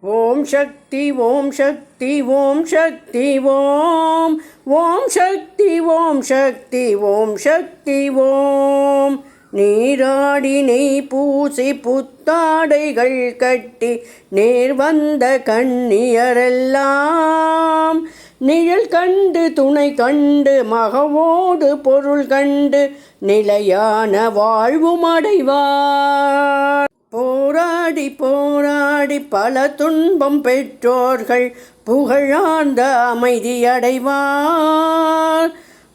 ஓம் சக்தி ஓம் சக்தி ஓம் சக்தி ஓம். ஓம் சக்தி ஓம் சக்தி ஓம் சக்தி ஓம். நீராடி நெய் பூசி புத்தாடைகள் கட்டி நேர் வந்த கண்ணியரெல்லாம். நிழல் கண்டு துணை கண்டு மகவோடு பொருள் கண்டு நிலையான வாழ்வும் அடைவார். போராடி போராடி பல துன்பம் பெற்றோர்கள் புகழார்ந்த அமைதியடைவார்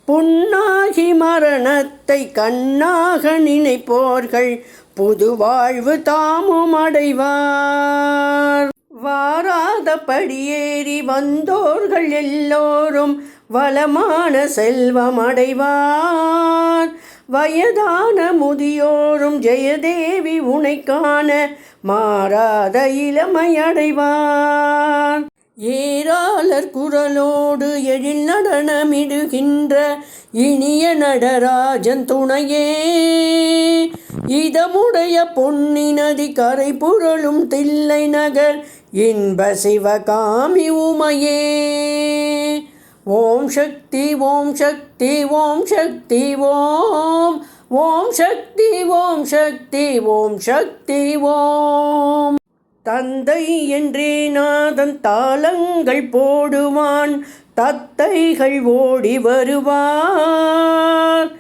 புண்ணாகி மரணத்தை கண்ணாக நினைப்போர்கள் புது வாழ்வு தாமும் அடைவார். வாராத படியேறி வந்தோர்கள் எல்லோரும் வளமான செல்வம் அடைவார். வயதான முதியோரும் ஜெயதேவி உனை காண மாறாத இளமையடைவார் ஏராளர் குரலோடு எழில் நடனமிடுகின்ற இனிய நடராஜன் துணையே. இதமுடைய பொன்னி நதி கரை புரளும் தில்லை நகர் இன்ப சிவகாமி உமையே. ஓம் சக்தி ஓம் சக்தி ஓம் சக்தி ஓம். ஓம் சக்தி ஓம் சக்தி ஓம் சக்தி ஓம். தந்தை என்றே நாதன் தாளங்கள் போடுவான் தத்தைகள் ஓடி வருவார்.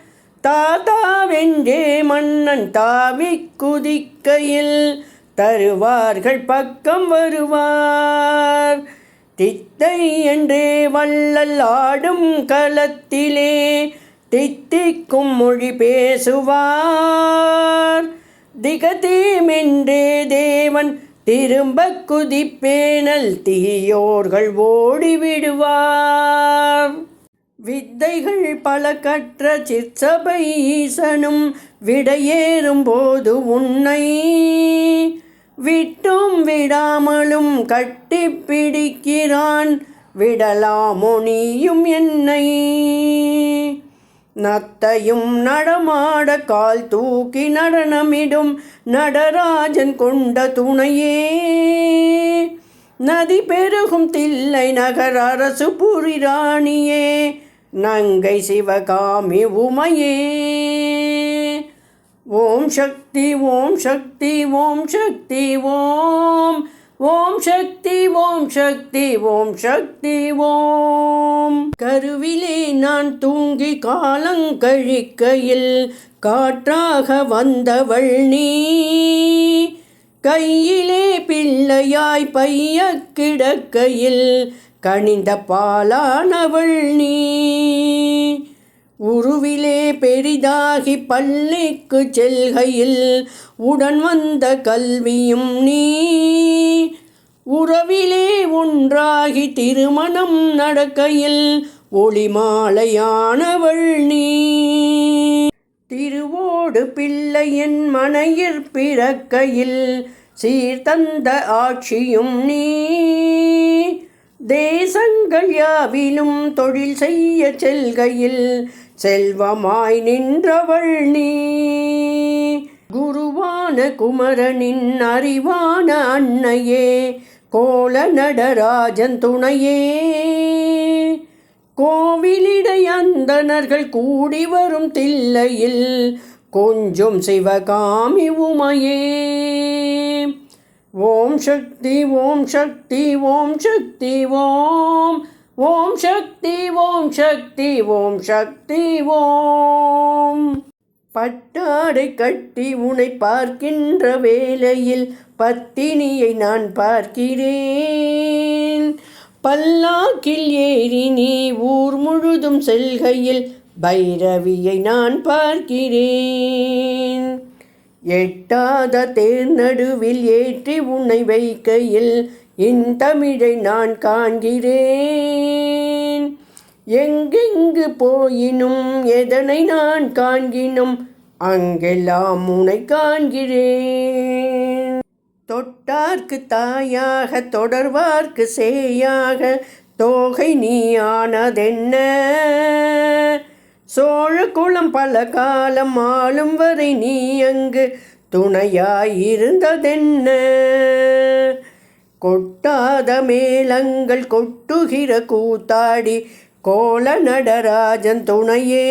தாத்தாவென்றே மன்னன் தாவி குதிக்கையில் தருவார்கள் பக்கம் வருவார். தித்தை என்றே வள்ளல் ஆடும் களத்திலே தித்திக்கும் மொழி பேசுவார். திகதீமென்றே தேவன் திரும்ப குதிப்பேனல் தீயோர்கள் ஓடிவிடுவார். வித்தைகள் பல கற்ற சிற்சபை ஈசனும் விடையேறும் போது உன்னை விட்டும் விடாமலும் கட்டி பிடிக்கிறான் விடலாமோ நீயும் என்னை. நத்தையும் நடமாட கால் தூக்கி நடனமிடும் நடராஜன் கொண்ட துணையே. நதி பெருகும் தில்லை நகர் அரசு புரிராணியே. நங்கை சிவகாமி உமையே. ஓம் சக்தி ஓம் சக்தி ஓம் சக்தி ஓம். ஓம் சக்தி ஓம் சக்தி ஓம் சக்தி ஓம். கருவிலே நான் தூங்கி காலங்கழிக்கையில் காற்றாக வந்தவள் நீ. கையிலே பிள்ளையாய் பைய கிடக்கையில் கனிந்த பாலானவள் நீ. பெரிதாகி பள்ளிக்கு செல்கையில் உடன் வந்த கல்வியும் நீ. உறவிலே ஒன்றாகி திருமணம் நடக்கையில் ஒளிமாலையானவள் நீ. திருவோடு பிள்ளையின் மனையிற் பிறக்கையில் சீர்தந்த ஆட்சியும் நீ. தேசங்கள் யாவிலும் தொழில் செய்ய செல்கையில் செல்வமாய் நின்றவள் நீ. குருவான குமரனின் அறிவான அன்னையே கோல நடராஜன் துணையே. கோவிலிடை அந்தணர்கள் கூடி வரும் தில்லையில் கொஞ்சம் சிவகாமி உமையே. ஓம் சக்தி ஓம் சக்தி ஓம் சக்தி ஓம் ஓம் சக்தி ஓம் சக்தி ஓம் சக்தி ஓம். பட்டாடை கட்டி உனை பார்க்கின்ற வேளையில் பத்தினியை நான் பார்க்கிறேன். பல்லாக்கில் ஏறி நீ ஊர் முழுதும் செல்கையில் பைரவியை நான் பார்க்கிறேன். எட்டாத தேர் நடுவில் ஏற்றி உன்னை வைக்கையில் என் தமிழை நான் காண்கிறேன். எங்கெங்கு போயினும் எதனை நான் காண்கினும் அங்கெல்லாம் முனை காண்கிறேன். தொட்டார்க்கு தாயாக தொடர்வார்க்கு சேயாக தோகை நீ ஆனதென்ன? சோழ குளம் பல காலம் ஆளும் வரை நீ அங்கு துணையாயிருந்ததென்ன கொட்டாத மேளங்கள் கொட்டுகிற கூத்தாடி கோல நடராஜன் துணையே.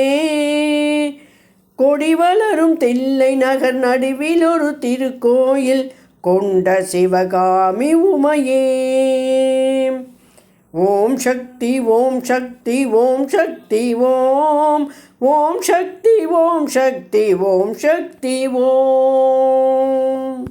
கொடி வளரும் தில்லை நகர் நடுவில் ஒரு திருக்கோயில் கொண்ட சிவகாமி உமையே. ஓம் சக்தி ஓம் சக்தி ஓம் சக்தி ஓம். ஓம் சக்தி ஓம் சக்தி ஓம் சக்தி ஓம்.